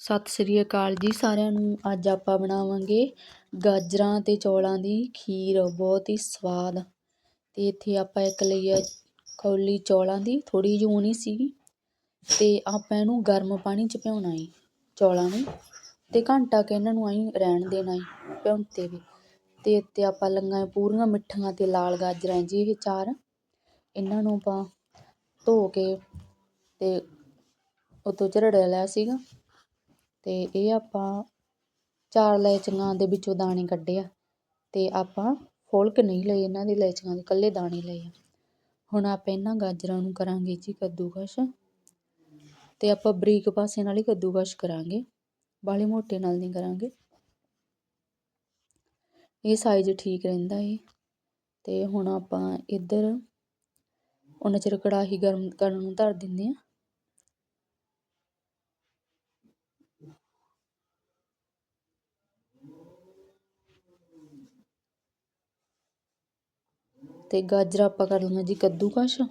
ਸਤਿ ਸ੍ਰੀ ਅਕਾਲ ਜੀ ਸਾਰਿਆਂ ਨੂੰ। ਅੱਜ ਆਪਾਂ ਬਣਾਵਾਂਗੇ ਗਾਜਰਾਂ ਅਤੇ ਚੌਲਾਂ ਦੀ ਖੀਰ, ਬਹੁਤ ਹੀ ਸਵਾਦ। ਅਤੇ ਇੱਥੇ ਆਪਾਂ ਇੱਕ ਲਈ ਆ ਕੌਲੀ ਚੌਲਾਂ ਦੀ ਥੋੜੀ ਜਿਹੀ ਹੋਣੀ ਸੀਗੀ। ਅਤੇ ਆਪਾਂ ਇਹਨੂੰ ਗਰਮ ਪਾਣੀ 'ਚ ਭਿਉਣਾ ਏ ਚੌਲਾਂ ਨੂੰ। ਅਤੇ ਘੰਟਾ ਕਿ ਇਹਨਾਂ ਨੂੰ ਆਈ ਰਹਿਣ ਦੇਣਾ ਏ ਭਿਉਂਤੇ ਵੀ। ਅਤੇ ਇੱਥੇ ਆਪਾਂ ਲੰਗਾ, ਪੂਰੀਆਂ ਮਿੱਠੀਆਂ ਅਤੇ ਲਾਲ ਗਾਜਰਾਂ ਜੀ ਇਹ ਚਾਰ, ਇਹਨਾਂ ਨੂੰ ਆਪਾਂ ਧੋ ਕੇ ਤੇ ਉਤੋਂ ਝਰੜਿਆ ਲਿਆ ਸੀਗਾ। ਤੇ ਇਹ ਆਪਾਂ ਚਾਰ ਲੈਚੀਆਂ ਦੇ ਵਿੱਚੋਂ ਦਾਣੇ ਕੱਢੇ ਆ ਅਤੇ ਆਪਾਂ ਫੁਲਕ ਨਹੀਂ ਲਈ ਇਹਨਾਂ ਦੀ ਲੈਚੀਆਂ ਦੇ ਇਕੱਲੇ ਦਾਣੇ ਲਏ ਆ। ਹੁਣ ਆਪਾਂ ਇਹਨਾਂ ਗਾਜਰਾਂ ਨੂੰ ਕਰਾਂਗੇ ਜੀ ਕੱਦੂਕਸ਼ ਅਤੇ ਆਪਾਂ ਬਰੀਕ ਪਾਸੇ ਨਾਲ ਹੀ ਕੱਦੂਕਸ਼ ਕਰਾਂਗੇ ਬਾਲੇ ਮੋਟੇ ਨਾਲ ਨਹੀਂ ਕਰਾਂਗੇ। ਇਹ ਸਾਈਜ਼ ਠੀਕ ਰਹਿੰਦਾ ਏ ਅਤੇ ਹੁਣ ਆਪਾਂ ਇੱਧਰ, ਉਹਨਾਂ ਚਿਰ ਕੜਾਹੀ ਗਰਮ ਕਰਨ ਨੂੰ ਧਰ ਦਿੰਦੇ ਹਾਂ ਤੇ ਗਾਜਰਾਂ ਆਪਾਂ ਕਰ ਲਵਾਂਗੇ ਜੀ ਕੱਦੂਕਸ਼।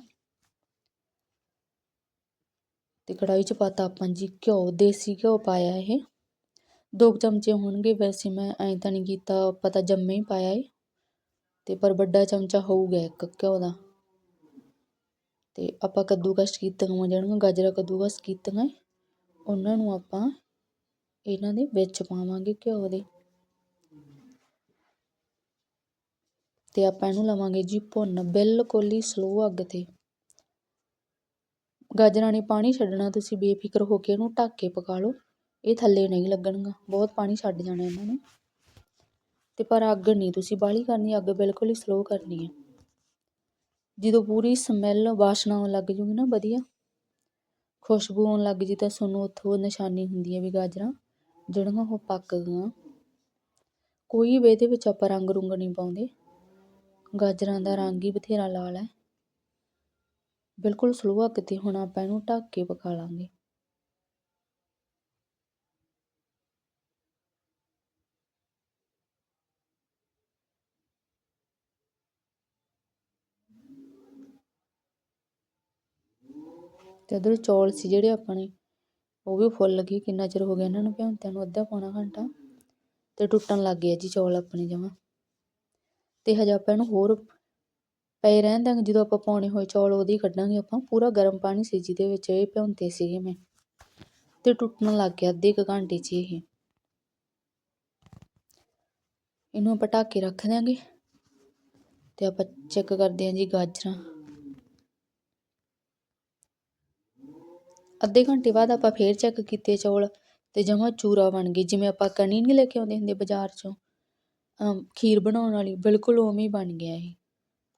ਤੇ ਕੜਾਈ 'ਚ ਪਾਤਾ ਆਪਾਂ ਜੀ ਘਿਓ, ਦੇਸੀ ਘਿਓ ਪਾਇਆ ਇਹ। ਦੋ ਚਮਚੇ ਹੋਣਗੇ, ਵੈਸੇ ਮੈਂ ਐਂ ਤਾਂ ਨਹੀਂ ਕੀਤਾ, ਆਪਾਂ ਤਾਂ ਜੰਮੇ ਹੀ ਪਾਇਆ ਏ। ਤੇ ਪਰ ਵੱਡਾ ਚਮਚਾ ਹੋਊਗਾ ਇੱਕ ਘਿਓ ਦਾ। ਤੇ ਆਪਾਂ ਕੱਦੂਕਸ਼ ਕੀਤੀਆਂ ਜਿਹੜੀਆਂ ਗਾਜਰਾਂ ਕੱਦੂਕਸ਼ ਕੀਤੀਆਂ, ਉਹਨਾਂ ਨੂੰ ਆਪਾਂ ਇਹਨਾਂ ਦੇ ਵਿੱਚ ਪਾਵਾਂਗੇ ਘਿਓ ਦੇ। ਤੇ ਆਪਾਂ ਇਹਨੂੰ ਲਵਾਂਗੇ ਜੀ ਭੁੰਨ, ਬਿਲਕੁਲ ਹੀ ਸਲੋ ਅੱਗ ਤੇ। ਗਾਜਰਾਂ ਨੇ ਪਾਣੀ ਛੱਡਣਾ, ਤੁਸੀਂ ਬੇਫਿਕਰ ਹੋ ਕੇ ਇਹਨੂੰ ਢੱਕ ਕੇ ਪਕਾ ਲਓ। ਇਹ ਥੱਲੇ ਨਹੀਂ ਲੱਗਣਗਾ, ਬਹੁਤ ਪਾਣੀ ਛੱਡ ਜਾਣਾ ਇਹਨਾਂ ਨੇ। ਤੇ ਪਰ ਅੱਗ ਨਹੀਂ, ਤੁਸੀਂ ਬਾਹਲੀ ਕਰਨੀ, ਅੱਗ ਬਿਲਕੁਲ ਹੀ ਸਲੋ ਕਰਨੀ ਹੈ। ਜਦੋਂ ਪੂਰੀ ਸਮੈਲ ਵਾਸ਼ਨਾ ਆਉਣ ਲੱਗ ਜੂਗੀ ਨਾ, ਵਧੀਆ। ਖੁਸ਼ਬੂ ਆਉਣ ਲੱਗ ਜੀ ਤਾਂ ਤੁਹਾਨੂੰ ਉੱਥੋਂ ਨਿਸ਼ਾਨੀ ਹੁੰਦੀ ਹੈ ਵੀ ਗਾਜਰਾਂ, ਜਿਹੜੀਆਂ ਉਹ ਪੱਕ ਗਈਆਂ। ਕੋਈ ਵੀ ਇਹਦੇ ਵਿੱਚ ਆਪਾਂ ਰੰਗ ਰੁੰਗ ਨਹੀਂ ਪਾਉਂਦੇ। ਗਾਜਰਾਂ ਦਾ ਰੰਗ ਹੀ ਬਥੇਰਾ ਲਾਲ ਹੈ। ਬਿਲਕੁਲ ਸਲੋ ਅੱਗ ਤੇ ਹੁਣ ਆਪਾਂ ਇਹਨੂੰ ਢੱਕ ਕੇ ਪਕਾ ਲਾਂਗੇ। ਤੇ ਉਧਰ ਚੌਲ ਸੀ ਜਿਹੜੇ ਆਪਣੇ, ਉਹ ਵੀ ਫੁੱਲ ਗਏ ਕਿੰਨਾ ਚਿਰ ਹੋ ਗਿਆ ਇਹਨਾਂ ਨੂੰ ਭਿਉਂਤਿਆਂ ਨੂੰ, ਅੱਧਾ ਪੌਣਾ ਘੰਟਾ। ਤੇ ਟੁੱਟਣ ਲੱਗ ਗਿਆ ਜੀ ਚੌਲ ਆਪਣੇ ਜਮਾਂ। ਤੇ ਹਜੇ ਆਪਾਂ ਇਹਨੂੰ ਹੋਰ ਪਏ ਰਹਿਣ ਦਾਂਗੇ ਜਦੋਂ ਆਪਾਂ ਪਾਉਣੇ ਹੋਏ ਚੌਲ ਉਹਦੀ ਕੱਢਾਂਗੇ ਆਪਾਂ। ਪੂਰਾ ਗਰਮ ਪਾਣੀ ਸੀ ਜਿਹਦੇ ਵਿੱਚ ਇਹ ਭਿਉਂਤੇ ਸੀਗੇ ਮੈਂ। ਤੇ ਟੁੱਟਣ ਲੱਗ ਗਿਆ ਅੱਧੇ ਕੁ ਘੰਟੇ 'ਚ ਇਹ। ਇਹਨੂੰ ਆਪਾਂ ਢੱਕ ਕੇ ਰੱਖ ਦਿਆਂਗੇ। ਤੇ ਆਪਾਂ ਚੈੱਕ ਕਰਦੇ ਹਾਂ ਜੀ ਗਾਜਰਾਂ। ਅੱਧੇ ਘੰਟੇ ਬਾਅਦ ਆਪਾਂ ਫੇਰ ਚੈੱਕ ਕੀਤੇ ਚੌਲ ਤੇ ਜਮਾ ਚੂਰਾ ਬਣ ਗਈ ਜਿਵੇਂ ਆਪਾਂ ਕਣੀ ਨਹੀਂ ਲੈ ਕੇ ਆਉਂਦੇ ਹੁੰਦੇ ਬਾਜ਼ਾਰ 'ਚੋਂ। ਖੀਰ ਬਣਾਉਣ ਵਾਲੀ ਬਿਲਕੁਲ ਉਵੇਂ ਹੀ ਬਣ ਗਿਆ ਇਹ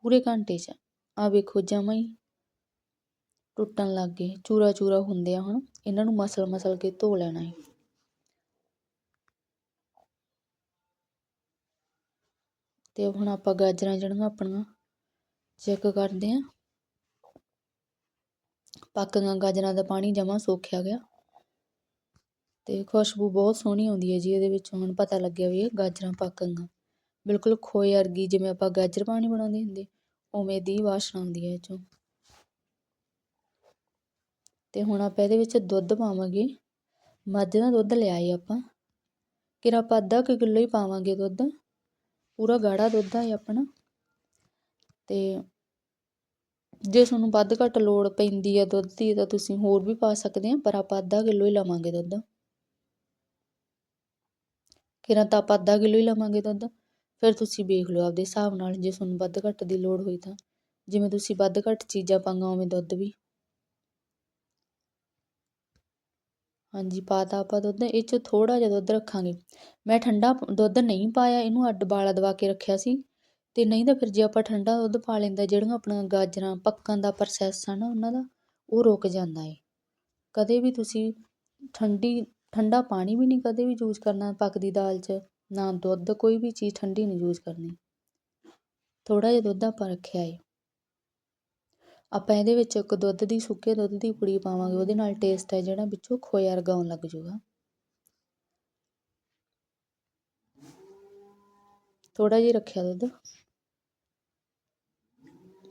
ਪੂਰੇ ਘੰਟੇ 'ਚ ਆ ਵੇਖੋ ਜਮਾ ਹੀ ਟੁੱਟਣ ਲੱਗ ਗਏ ਚੂਰਾ ਚੂਰਾ ਹੁੰਦੇ ਆ ਹੁਣ ਇਹਨਾਂ ਨੂੰ ਮਸਲ ਮਸਲ ਕੇ ਧੋ ਲੈਣਾ ਹੈ ਤੇ ਹੁਣ ਆਪਾਂ ਗਾਜਰਾਂ ਜਿਹੜੀਆਂ ਆਪਣੀਆਂ ਚੈੱਕ ਕਰਦੇ ਆਂ ਪੱਕੀਆਂ ਗਾਜਰਾਂ ਦਾ ਪਾਣੀ ਜਮਾ ਸੋਖਿਆ ਗਿਆ ਅਤੇ ਖੁਸ਼ਬੂ ਬਹੁਤ ਸੋਹਣੀ ਆਉਂਦੀ ਹੈ ਜੀ, ਇਹਦੇ ਵਿੱਚੋਂ ਹੁਣ ਪਤਾ ਲੱਗਿਆ ਵੀ ਇਹ ਗਾਜਰਾਂ ਪੱਕ ਗਈਆਂ ਬਿਲਕੁਲ ਖੋਏ ਵਰਗੀ ਜਿਵੇਂ ਆਪਾਂ ਗਾਜਰ ਪਾਣੀ ਬਣਾਉਂਦੇ ਹੁੰਦੇ, ਉਵੇਂ ਦੀ ਵਾਸ਼ਨਾ ਆਉਂਦੀ ਹੈ ਇਹ ਚੋਂ ਅਤੇ ਹੁਣ ਆਪਾਂ ਇਹਦੇ ਵਿੱਚ ਦੁੱਧ ਪਾਵਾਂਗੇ। ਮੱਝ ਦਾ ਦੁੱਧ ਲਿਆ ਏ ਆਪਾਂ। ਕਿਰ ਆਪਾਂ ਅੱਧਾ ਕੁ ਕਿਲੋ ਹੀ ਪਾਵਾਂਗੇ ਦੁੱਧ। ਪੂਰਾ ਗਾੜਾ ਦੁੱਧ ਆ ਆਪਣਾ। ਅਤੇ ਜੇ ਤੁਹਾਨੂੰ ਵੱਧ ਘੱਟ ਲੋੜ ਪੈਂਦੀ ਹੈ ਦੁੱਧ ਦੀ ਤਾਂ ਤੁਸੀਂ ਹੋਰ ਵੀ ਪਾ ਸਕਦੇ ਆ, ਪਰ ਆਪਾਂ ਅੱਧਾ ਕਿਲੋ ਹੀ ਲਵਾਂਗੇ ਦੁੱਧ। ਕਿਰਾਂ ਤਾਂ ਆਪਾਂ ਅੱਧਾ ਕਿਲੋ ਹੀ ਲਵਾਂਗੇ ਦੁੱਧ। ਫਿਰ ਤੁਸੀਂ ਵੇਖ ਲਓ ਆਪਦੇ ਹਿਸਾਬ ਨਾਲ, ਜੇ ਤੁਹਾਨੂੰ ਵੱਧ ਘੱਟ ਦੀ ਲੋੜ ਹੋਈ ਤਾਂ। ਜਿਵੇਂ ਤੁਸੀਂ ਵੱਧ ਘੱਟ ਚੀਜ਼ਾਂ ਪਾਂਗਾ ਉਵੇਂ ਦੁੱਧ ਵੀ। ਹਾਂਜੀ ਪਾਤਾ ਆਪਾਂ ਦੁੱਧ। ਇਹ 'ਚ ਥੋੜਾ ਜਿਹਾ ਦੁੱਧ ਰੱਖਾਂਗੇ। ਮੈਂ ਠੰਡਾ ਦੁੱਧ ਨਹੀਂ ਪਾਇਆ, ਇਹਨੂੰ ਅੱਡ ਬਾਲਾ ਦਵਾ ਕੇ ਰੱਖਿਆ ਸੀ। ਤੇ ਨਹੀਂ ਤਾਂ ਫਿਰ ਜੇ ਆਪਾਂ ਠੰਡਾ ਦੁੱਧ ਪਾ ਲੈਂਦਾ, ਜਿਹੜੀਆਂ ਆਪਣਾ ਗਾਜਰਾਂ ਪੱਕਣ ਦਾ ਪ੍ਰੋਸੈਸ ਆ ਨਾ ਉਹਨਾਂ ਦਾ, ਉਹ ਰੁਕ ਜਾਂਦਾ ਏ। ਕਦੇ ਵੀ ਤੁਸੀਂ ਠੰਡੀ ਠੰਡਾ ਪਾਣੀ ਵੀ ਨਹੀਂ ਕਦੇ ਵੀ ਯੂਜ਼ ਕਰਨਾ ਪੱਕਦੀ ਦਾਲ 'ਚ, ਨਾ ਦੁੱਧ, ਕੋਈ ਵੀ ਚੀਜ਼ ਠੰਡੀ ਨਹੀਂ ਯੂਜ਼ ਕਰਨੀ। ਥੋੜ੍ਹਾ ਜਿਹਾ ਦੁੱਧ ਆਪਾਂ ਰੱਖਿਆ ਏ। ਆਪਾਂ ਇਹਦੇ ਵਿੱਚ ਇੱਕ ਦੁੱਧ ਦੀ, ਸੁੱਕੇ ਦੁੱਧ ਦੀ ਪੁੜੀ ਪਾਵਾਂਗੇ, ਉਹਦੇ ਨਾਲ ਟੇਸਟ ਹੈ ਜਿਹੜਾ ਵਿੱਚੋਂ ਖੋਇਆ ਵਰਗਾ ਆਉਣ ਲੱਗ ਜਾਊਗਾ। ਥੋੜਾ ਜਿਹਾ ਰੱਖਿਆ ਦੁੱਧ।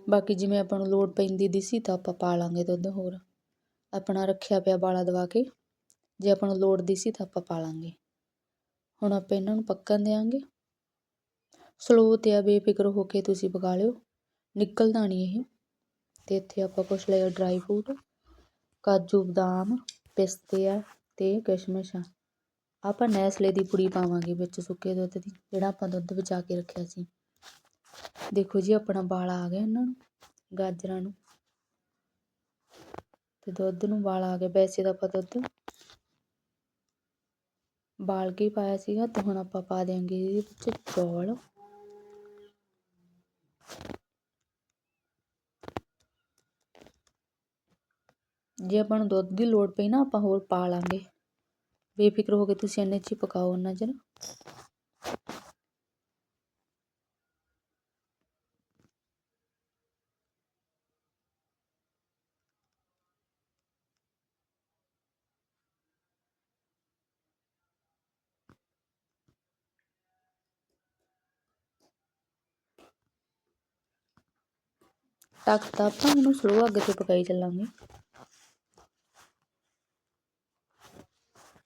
ਬਾਕੀ ਜਿਵੇਂ ਆਪਾਂ ਨੂੰ ਲੋੜ ਪੈਂਦੀ ਦਿਸੀ ਤਾਂ ਆਪਾਂ ਪਾ ਲਾਂਗੇ ਦੁੱਧ ਹੋਰ। ਆਪਣਾ ਰੱਖਿਆ ਪਿਆ ਬਾਲਾ ਦਵਾ ਕੇ। ਜੇ ਆਪਾਂ ਨੂੰ ਲੋੜ ਦੀ ਸੀ ਤਾਂ ਆਪਾਂ ਪਾ ਲਾਂਗੇ ਹੁਣ ਆਪਾਂ ਇਹਨਾਂ ਨੂੰ ਪੱਕਣ ਦੇਵਾਂਗੇ ਸਲੋ ਤੇ ਆ ਬੇਫਿਕਰ ਹੋ ਕੇ ਤੁਸੀਂ ਪਕਾ ਲਿਓ। ਨਿਕਲਦਾ ਨਹੀਂ ਇਹ। ਤੇ ਇੱਥੇ ਆਪਾਂ ਕੁਛ ਲਿਆ ਡਰਾਈ ਫਰੂਟ ਕਾਜੂ, ਬਦਾਮ, ਪਿਸਤੇ ਆ ਤੇ ਕਿਸ਼ਮਿਸ਼ ਆ। ਆਪਾਂ ਨੈਸਲੇ ਦੀ ਪੁੜੀ ਪਾਵਾਂਗੇ ਵਿੱਚ ਸੁੱਕੇ ਦੁੱਧ ਦੀ, ਜਿਹੜਾ ਆਪਾਂ ਦੁੱਧ ਬਚਾ ਕੇ ਰੱਖਿਆ ਸੀ। ਦੇਖੋ ਜੀ, ਆਪਣਾ ਬਾਲ ਆ ਗਿਆ ਇਹਨਾਂ ਨੂੰ, ਗਾਜਰਾਂ ਨੂੰ। ਤੇ ਦੁੱਧ ਨੂੰ ਬਾਲ ਆ ਗਿਆ ਵੈਸੇ ਤਾਂ ਆਪਾਂ ਦੁੱਧ। ਬਾਲ ਕੇ ਪਾਇਆ ਸੀਗਾ, ਤੇ ਹੁਣ ਆਪਾਂ ਪਾ ਦਿਆਂਗੇ ਇਹਦੇ ਵਿੱਚ ਚੌਲ। ਜੇ ਆਪਾਂ ਨੂੰ ਦੁੱਧ ਦੀ ਲੋੜ ਪਈ ਨਾ, ਆਪਾਂ ਹੋਰ ਪਾ ਲਾਂਗੇ। ਬੇਫਿਕਰ ਹੋ ਕੇ ਤੁਸੀਂ ਇੰਨੇ 'ਚ ਹੀ ਪਕਾਓ ਉਹਨਾਂ ਚਿਰ। ਢੱਕਤਾ ਆਪਾਂ ਇਹਨੂੰ ਸਲੋ ਅੱਗ ਤੇ ਪਕਾਈ ਚੱਲਾਂਗੇ।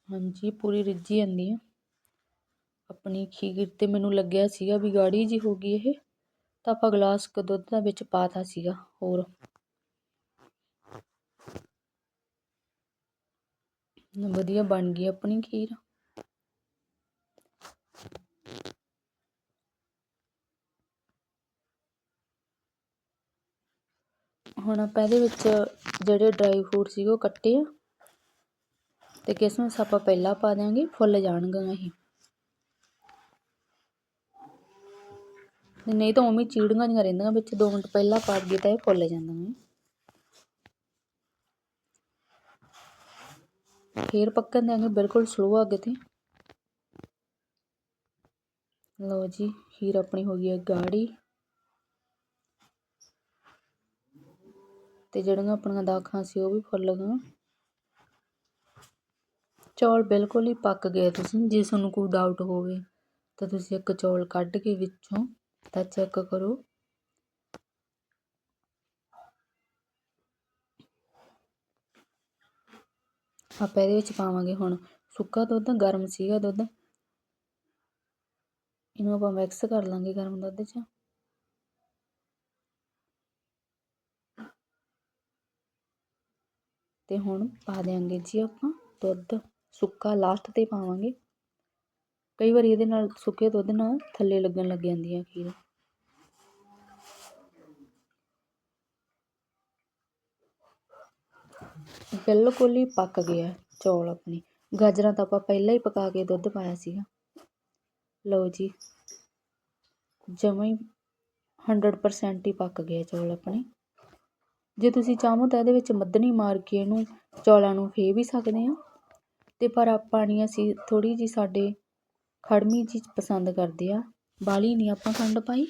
ਹਾਂਜੀ, ਪੂਰੀ ਰਿੱਝੀ ਜਾਂਦੀ ਆ। ਆਪਣੀ ਖੀਰ ਤੇ ਮੈਨੂੰ ਲੱਗਿਆ ਸੀਗਾ ਵੀ ਗਾੜੀ ਜੀ ਹੋ ਗਈ ਇਹ, ਤਾਂ ਆਪਾਂ ਗਲਾਸ ਕ ਦੁੱਧ ਦਾ ਵਿੱਚ ਪਾਤਾ ਸੀਗਾ, ਹੋਰ। ਵਧੀਆ ਬਣ ਗਈ ਆਪਣੀ ਖੀਰ। ਹੁਣ ਆਪਾਂ ਇਹਦੇ ਵਿੱਚ ਜਿਹੜੇ ਡਰਾਈ ਫਰੂਟ ਸੀਗੇ ਉਹ ਕੱਟੇ ਆ। ਤੇ ਕਿਸਮਿਸ ਆਪਾਂ ਪਹਿਲਾਂ ਪਾ ਦਿਆਂਗੇ, ਫੁੱਲ ਜਾਣਗੇ ਇਹ ਨਹੀਂ ਤਾਂ ਉਵੇਂ ਚੀੜੀਆਂ ਜੀਆਂ ਰਹਿੰਦੀਆਂ ਵਿੱਚ 2 ਮਿੰਟ ਪਹਿਲਾਂ ਪਾ ਦਈਏ ਤਾਂ ਇਹ ਫੁੱਲ ਜਾਂਦੀਆਂ ਫੇਰ ਪੱਕਣ ਦਿਆਂਗੇ, ਬਿਲਕੁਲ ਸਲੋ ਅੱਗੇ ਤੇ। ਲਓ ਜੀ ਖੀਰ ਆਪਣੀ ਹੋ ਗਈ ਹੈ ਗਾੜੀ। ਅਤੇ ਜਿਹੜੀਆਂ ਆਪਣੀਆਂ ਦਾਖਾਂ ਸੀ ਉਹ ਵੀ ਫੁੱਲ ਗਈਆਂ। ਚੌਲ ਬਿਲਕੁਲ ਹੀ ਪੱਕ ਗਏ ਤੁਸੀਂ, ਜੇ ਤੁਹਾਨੂੰ ਕੋਈ ਡਾਊਟ ਹੋਵੇ ਤਾਂ ਤੁਸੀਂ ਇੱਕ ਚੌਲ ਕੱਢ ਕੇ ਵਿੱਚੋਂ ਤਾਂ ਚੈੱਕ ਕਰੋ। ਆਪਾਂ ਇਹਦੇ ਵਿੱਚ ਪਾਵਾਂਗੇ ਹੁਣ ਸੁੱਕਾ ਦੁੱਧ, ਗਰਮ ਸੀਗਾ ਦੁੱਧ। ਇਹਨੂੰ ਆਪਾਂ ਮਿਕਸ ਕਰ ਲਾਂਗੇ ਗਰਮ ਦੁੱਧ 'ਚ। ਤੇ ਹੁਣ ਪਾ ਦਿਆਂਗੇ ਜੀ ਆਪਾਂ ਦੁੱਧ, ਸੁੱਕਾ ਲਾਸਟ ਤੇ ਪਾਵਾਂਗੇ। ਕਈ ਵਾਰੀ ਇਹਦੇ ਨਾਲ ਸੁੱਕੇ ਦੁੱਧ ਨਾਲ ਥੱਲੇ ਲੱਗਣ ਲੱਗ ਜਾਂਦੀ ਆ ਖੀਰ। ਬਿਲਕੁਲ ਹੀ ਪੱਕ ਗਿਆ ਚੌਲ ਆਪਣੇ। ਗਾਜਰਾਂ ਤਾਂ ਆਪਾਂ ਪਹਿਲਾਂ ਹੀ ਪਕਾ ਕੇ ਦੁੱਧ ਪਾਇਆ ਸੀਗਾ। ਲਓ ਜੀ, ਜਮਾਂ ਹੀ 100% ਹੀ ਪੱਕ ਗਿਆ ਚੌਲ ਆਪਣੇ। ਜੇ ਤੁਸੀਂ ਚਾਹੋ ਤਾਂ ਇਹਦੇ ਵਿੱਚ ਮੱਧਣੀ ਮਾਰ ਕੇ ਇਹਨੂੰ ਚੌਲਾਂ ਨੂੰ ਫੇ ਵੀ ਸਕਦੇ ਹਾਂ। ਅਤੇ ਪਰ ਆਪਾਂ ਨਹੀਂ ਅਸੀਂ ਥੋੜ੍ਹੀ ਜਿਹੀ ਸਾਡੇ ਖੜਮੀ ਚੀਜ਼ ਪਸੰਦ ਕਰਦੇ ਆ ਬਾਲੀ ਨਹੀਂ ਆਪਾਂ ਖੰਡ ਪਾਈ।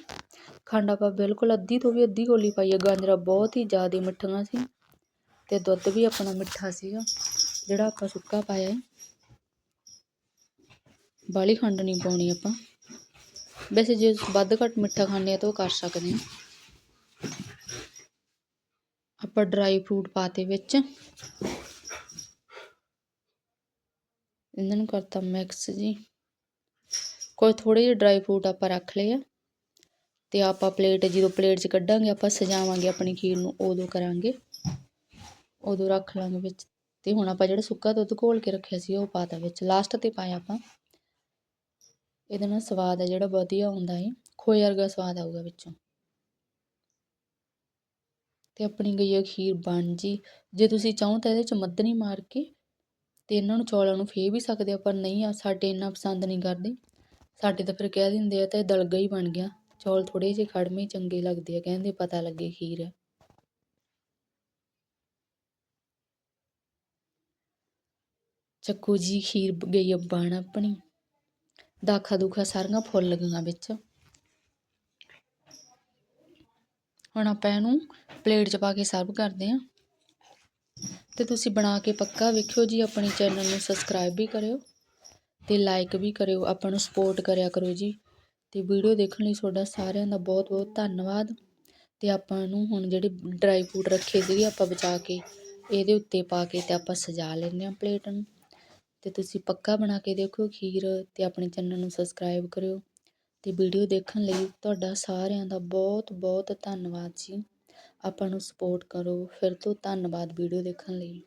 ਖੰਡ ਆਪਾਂ ਬਿਲਕੁਲ ਅੱਧੀ ਤੋਂ ਵੀ ਅੱਧੀ ਕੋਲੀ ਪਾਈ ਆ। ਗਾਜਰਾਂ ਬਹੁਤ ਹੀ ਜ਼ਿਆਦਾ ਮਿੱਠੀਆਂ ਸੀ ਅਤੇ ਦੁੱਧ ਵੀ ਆਪਣਾ ਮਿੱਠਾ ਸੀਗਾ, ਜਿਹੜਾ ਆਪਾਂ ਸੁੱਕਾ ਪਾਇਆ ਹੈ ਬਾਹਲੀ ਖੰਡ ਨਹੀਂ ਪਾਉਣੀ ਆਪਾਂ। ਵੈਸੇ ਜੇ ਵੱਧ ਘੱਟ ਮਿੱਠਾ ਖਾਂਦੇ ਆ ਤਾਂ ਉਹ ਕਰ ਸਕਦੇ ਹਾਂ। ਆਪਾਂ ਡਰਾਈ ਫਰੂਟ ਪਾਤੇ ਵਿੱਚ। ਇਹਨਾਂ ਨੂੰ ਕਰਤਾ ਮਿਕਸ ਜੀ। ਕੋਈ ਥੋੜੇ ਜਿਹੇ ਡਰਾਈ ਫਰੂਟ ਆਪਾਂ ਰੱਖ ਲਏ ਆ। ਤੇ ਆਪਾਂ ਪਲੇਟ ਜਦੋਂ ਪਲੇਟ 'ਚ ਕੱਢਾਂਗੇ, ਆਪਾਂ ਸਜਾਵਾਂਗੇ ਆਪਣੀ ਖੀਰ ਨੂੰ, ਉਦੋਂ ਕਰਾਂਗੇ। ਉਦੋਂ ਰੱਖ ਲਾਂਗੇ ਵਿੱਚ। ਤੇ ਹੁਣ ਆਪਾਂ ਜਿਹੜਾ ਸੁੱਕਾ ਦੁੱਧ ਘੋਲ ਕੇ ਰੱਖਿਆ ਸੀ, ਉਹ ਪਾਤਾ ਵਿੱਚ। ਲਾਸਟ ਤੇ ਪਾਇਆ ਆਪਾਂ। ਇਹਦੇ ਨਾਲ ਸਵਾਦ ਹੈ ਜਿਹੜਾ ਵਧੀਆ ਹੁੰਦਾ ਹੈ ਖੋਏ ਵਰਗਾ ਸਵਾਦ ਆਊਗਾ ਵਿੱਚੋਂ। ਅਤੇ ਆਪਣੀ ਗਈ ਹੈ ਖੀਰ ਬਣ ਜੀ। ਜੇ ਤੁਸੀਂ ਚਾਹੋ ਤਾਂ ਇਹਦੇ 'ਚ ਮੱਧਣੀ ਮਾਰ ਕੇ ਤੇ ਇਹਨਾਂ ਨੂੰ ਚੌਲਾਂ ਨੂੰ ਫੇਹ ਵੀ ਸਕਦੇ ਆ ਪਰ ਨਹੀਂ, ਆ ਸਾਡੇ ਇੰਨਾ ਪਸੰਦ ਨਹੀਂ ਕਰਦੇ। ਸਾਡੇ ਤਾਂ ਫਿਰ ਕਹਿ ਦਿੰਦੇ ਆ ਤਾਂ ਇਹ ਦਲਗਾ ਹੀ ਬਣ ਗਿਆ। ਚੌਲ ਥੋੜ੍ਹੇ ਜਿਹੇ ਖੜਮੇ ਚੰਗੇ ਲੱਗਦੇ ਆ, ਕਹਿੰਦੇ ਪਤਾ ਲੱਗੇ ਖੀਰ ਹੈ ਚੱਕੋ ਜੀ ਖੀਰ ਗਈ ਆ ਬਣ ਆਪਣੀ। ਦਾਖਾ ਦੁਖਾ ਸਾਰੀਆਂ ਫੁੱਲ ਗਈਆਂ ਵਿੱਚ। ਹੁਣ ਆਪਾਂ ਇਹਨੂੰ ਪਲੇਟ 'ਚ ਪਾ ਕੇ ਸਰਵ ਕਰਦੇ ਹਾਂ। ਤੇ ਤੁਸੀਂ ਬਣਾ ਕੇ ਪੱਕਾ ਵੇਖਿਓ ਜੀ, ਆਪਣੇ ਚੈਨਲ ਨੂੰ ਸਬਸਕ੍ਰਾਈਬ ਵੀ ਕਰਿਓ ਤੇ ਲਾਈਕ ਵੀ ਕਰਿਓ। ਆਪਾਂ ਨੂੰ ਸਪੋਰਟ ਕਰਿਆ ਕਰੋ ਜੀ। ਤੇ ਵੀਡੀਓ ਦੇਖਣ ਲਈ ਤੁਹਾਡਾ ਸਾਰਿਆਂ ਦਾ ਬਹੁਤ ਬਹੁਤ ਧੰਨਵਾਦ। ਤੇ ਆਪਾਂ ਨੂੰ ਹੁਣ ਜਿਹੜੇ ਡਰਾਈ ਫਰੂਟ ਰੱਖੇ ਸੀਗੇ, ਆਪਾਂ ਬਚਾ ਕੇ ਇਹਦੇ ਉੱਤੇ ਪਾ ਕੇ ਤੇ ਆਪਾਂ ਸਜਾ ਲੈਂਦੇ ਹਾਂ ਪਲੇਟ ਨੂੰ। ਤੇ ਤੁਸੀਂ ਪੱਕਾ ਬਣਾ ਕੇ ਦੇਖੋ ਖੀਰ ਤੇ ਆਪਣੇ ਚੈਨਲ ਨੂੰ ਸਬਸਕ੍ਰਾਈਬ ਕਰਿਓ। ਅਤੇ ਵੀਡੀਓ ਦੇਖਣ ਲਈ ਤੁਹਾਡਾ ਸਾਰਿਆਂ ਦਾ ਬਹੁਤ ਬਹੁਤ ਧੰਨਵਾਦ ਜੀ। ਆਪਾਂ ਨੂੰ ਸਪੋਰਟ ਕਰੋ। ਫਿਰ ਤੋਂ ਧੰਨਵਾਦ ਵੀਡੀਓ ਦੇਖਣ ਲਈ।